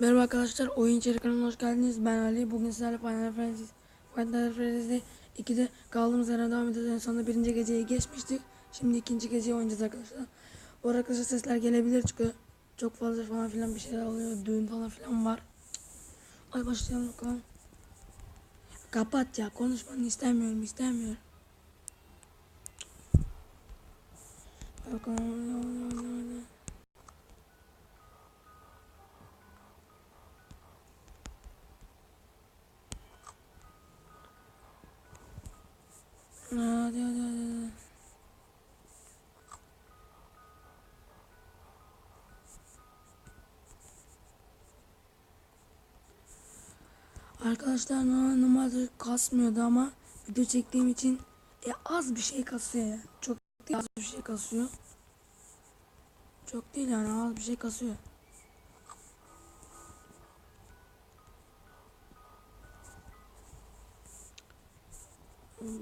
Merhaba arkadaşlar, oyun içerik kanalına hoş geldiniz. Ben Ali. Bugün sizlerle Final Fantasy, Final Fantasy 2'de kaldığımız yerden devam ediyoruz. En sonunda birinci geceyi geçmiştik. Şimdi ikinci geceyi oynayacağız arkadaşlar. Bu arkadaşlar sesler gelebilir çünkü çok fazla falan filan bir şeyler oluyor. Düğün falan filan var. Ay başlayalım bakalım. Kapat ya, konuşmanı istemiyorum, istemiyorum. Bakalım. Arkadaşlar no- normalde kasmıyordu ama video çektiğim için e, az bir şey kasıyor. Çok değil az bir şey kasıyor. Çok değil yani az bir şey kasıyor.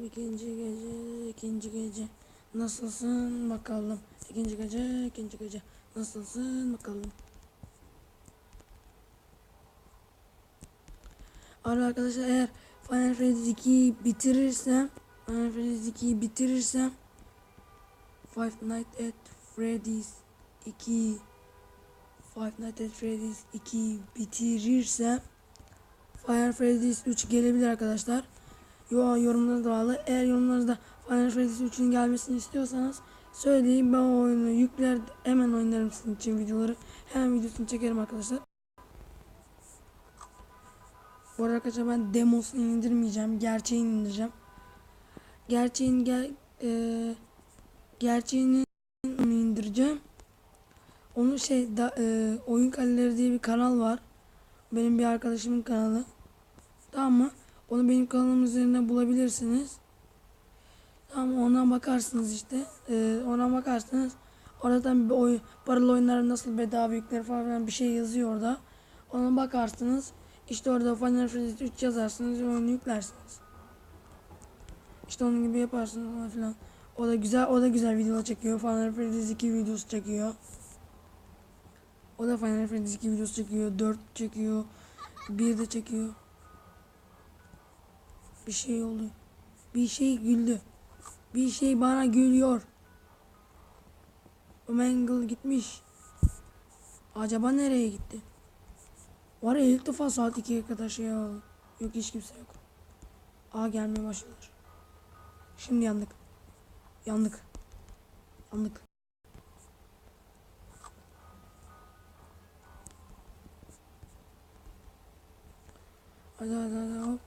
İkinci gece, ikinci gece. Nasılsın bakalım. İkinci gece, ikinci gece. Nasılsın bakalım. Arkadaşlar eğer Final Fantasy 2'yi bitirirsem Final Fantasy 2'yi bitirirsem Five Nights at Freddy's 2 Five Nights at Freddy's 2'yi bitirirsem Final Fantasy 3 gelebilir arkadaşlar. Yo yorumlarınız da bağlı. Eğer yorumlarınızda Final Fantasy 3'ün gelmesini istiyorsanız söyleyin ben o oyunu yükler hemen oynarım sizin için videoları. Hemen videosunu çekerim arkadaşlar. Bu arada arkadaşlar ben demosunu indirmeyeceğim. Gerçeğini indireceğim. Gerçeğin gel e, gerçeğini indireceğim. Onun şey da, e, oyun kaleleri diye bir kanal var. Benim bir arkadaşımın kanalı. Tamam mı? Onu benim kanalım üzerinden bulabilirsiniz. Tamam ona bakarsınız işte. Ee, ona bakarsınız. Oradan bir oyun, paralı oyunlar nasıl bedava yükler falan bir şey yazıyor orada. Ona bakarsınız. İşte orada Final Fantasy 3 yazarsınız ve oyunu yüklersiniz. İşte onun gibi yaparsınız falan filan. O da güzel, o da güzel video çekiyor. Final Fantasy 2 videosu çekiyor. O da Final Fantasy 2 videosu çekiyor. 4 çekiyor. 1 de çekiyor. Bir şey oldu. Bir şey güldü. Bir şey bana gülüyor. Omengle gitmiş. Acaba nereye gitti? Var ya ilk defa saat 2'ye kadar şey aldı. Yok hiç kimse yok. Aa gelmeye başladılar. Şimdi yandık. Yandık. Yandık. Hadi hadi hadi hop.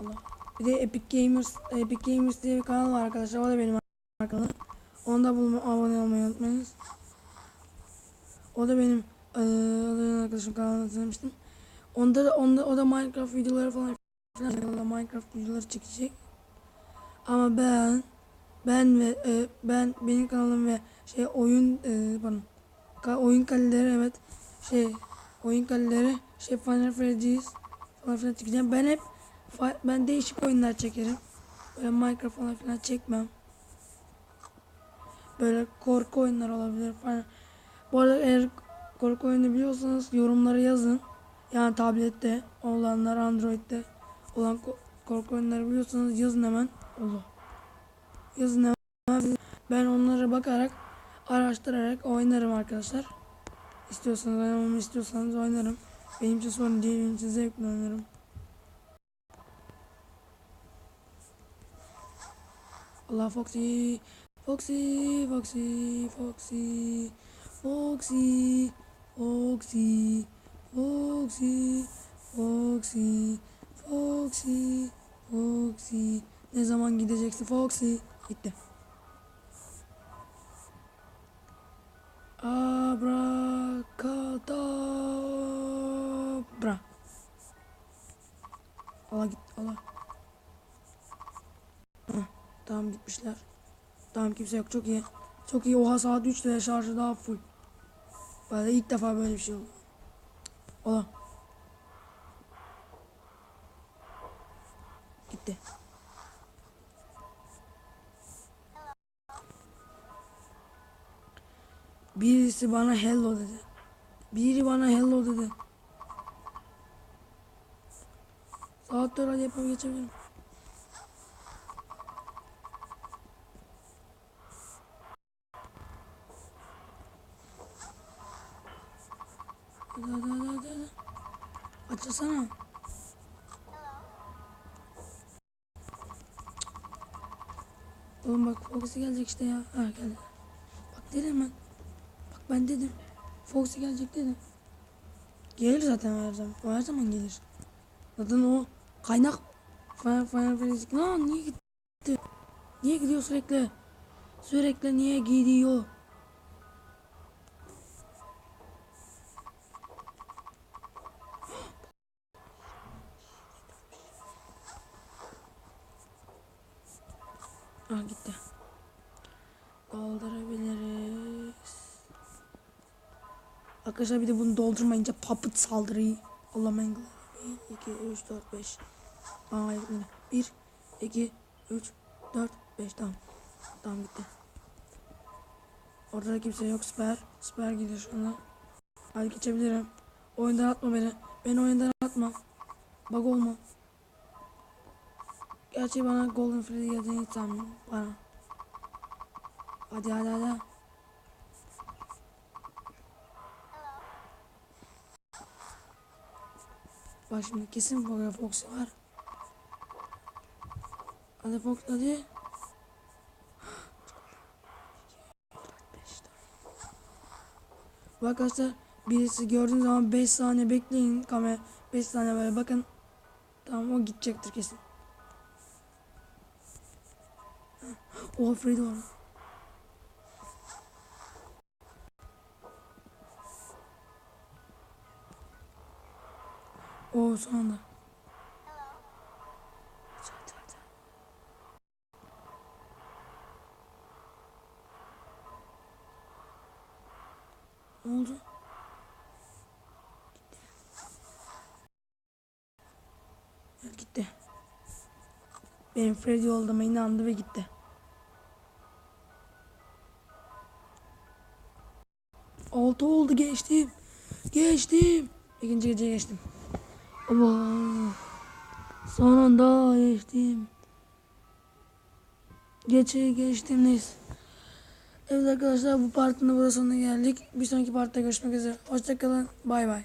Allah. Bir de Epic Gamers, Epic Gamers diye bir kanal var arkadaşlar. O da benim kanalım. Onu da bulma, abone olmayı unutmayınız. O da benim benim arkadaşım kanalını tanımıştım. Onda da onda o da Minecraft videoları falan filan Minecraft videoları çekecek. Ama ben ben ve e, ben benim kanalım ve şey oyun e, pardon ka, oyun kaleleri evet şey oyun kaleleri şey Final Freddy's falan filan çekeceğim. Ben hep Ben değişik oyunlar çekerim. Böyle Minecraft falan filan çekmem. Böyle korku oyunlar olabilir falan. Bu arada eğer korku oyunu biliyorsanız yorumlara yazın. Yani tablette olanlar, Android'de olan ko- korku oyunları biliyorsanız yazın hemen. Allah. Yazın hemen. Ben onlara bakarak, araştırarak oynarım arkadaşlar. İstiyorsanız oynamamı istiyorsanız oynarım. Benim için sorun değil, benim için zevkle oynarım. Allah Foxy, Foxy, Foxy, Foxy, Foxy, Foxy, Foxy, Foxy, Foxy, Foxy. Ne zaman gideceksin Foxy? Gitti. Abracadabra. Allah git, Allah. Heh, tamam gitmişler. Tamam kimse yok çok iyi. Çok iyi. Oha saat 3'te şarjı daha full. Böyle ilk defa böyle bir şey oldu. Ola. Gitti. Birisi bana hello dedi. Biri bana hello dedi. Saat dört hadi yapıp geçebilirim. Hadi hadi hadi hadi. hadi. Açılsana. Oğlum bak Foxy gelecek işte ya. Ha geldi. Bak dedim ben. Bak ben dedim. Foxy gelecek dedim. Gelir zaten her zaman. O her zaman gelir. Zaten o kaynak Final Final Fantasy. Lan niye gitti? Niye gidiyor sürekli? Sürekli niye gidiyor? Ah gitti. Doldurabiliriz. Arkadaşlar bir de bunu doldurmayınca puppet saldırıyı. Allah mengel. 1, 2, 3, 4, 5. Aa yetmedi. 1, 2, 3, 4, 5. Tamam. Tamam gitti. Orada da kimse yok. Süper. Süper gidiyor şu. Hadi geçebilirim. Oyundan atma beni. Beni oyundan atma. Bug olma. Gerçi bana Golden Freddy hiç sanmıyorum. Bana. Hadi hadi hadi. Bak şimdi kesin buraya Fox var. Hadi Fox hadi. Bak arkadaşlar birisi gördüğünüz zaman 5 saniye bekleyin kamera 5 saniye böyle bakın. Tamam o gidecektir kesin. Oha Freddy var. Oo son? Gitti. Evet. Benim Freddy olduğuma inandı ve gitti. Altı oldu geçtim. Geçtim. İkinci geceye geçtim. Allah. Sonunda geçtim. Geçe geçtim neyse. Evet arkadaşlar bu partinin burada sonuna geldik. Bir sonraki partide görüşmek üzere. Hoşçakalın. Bay bay.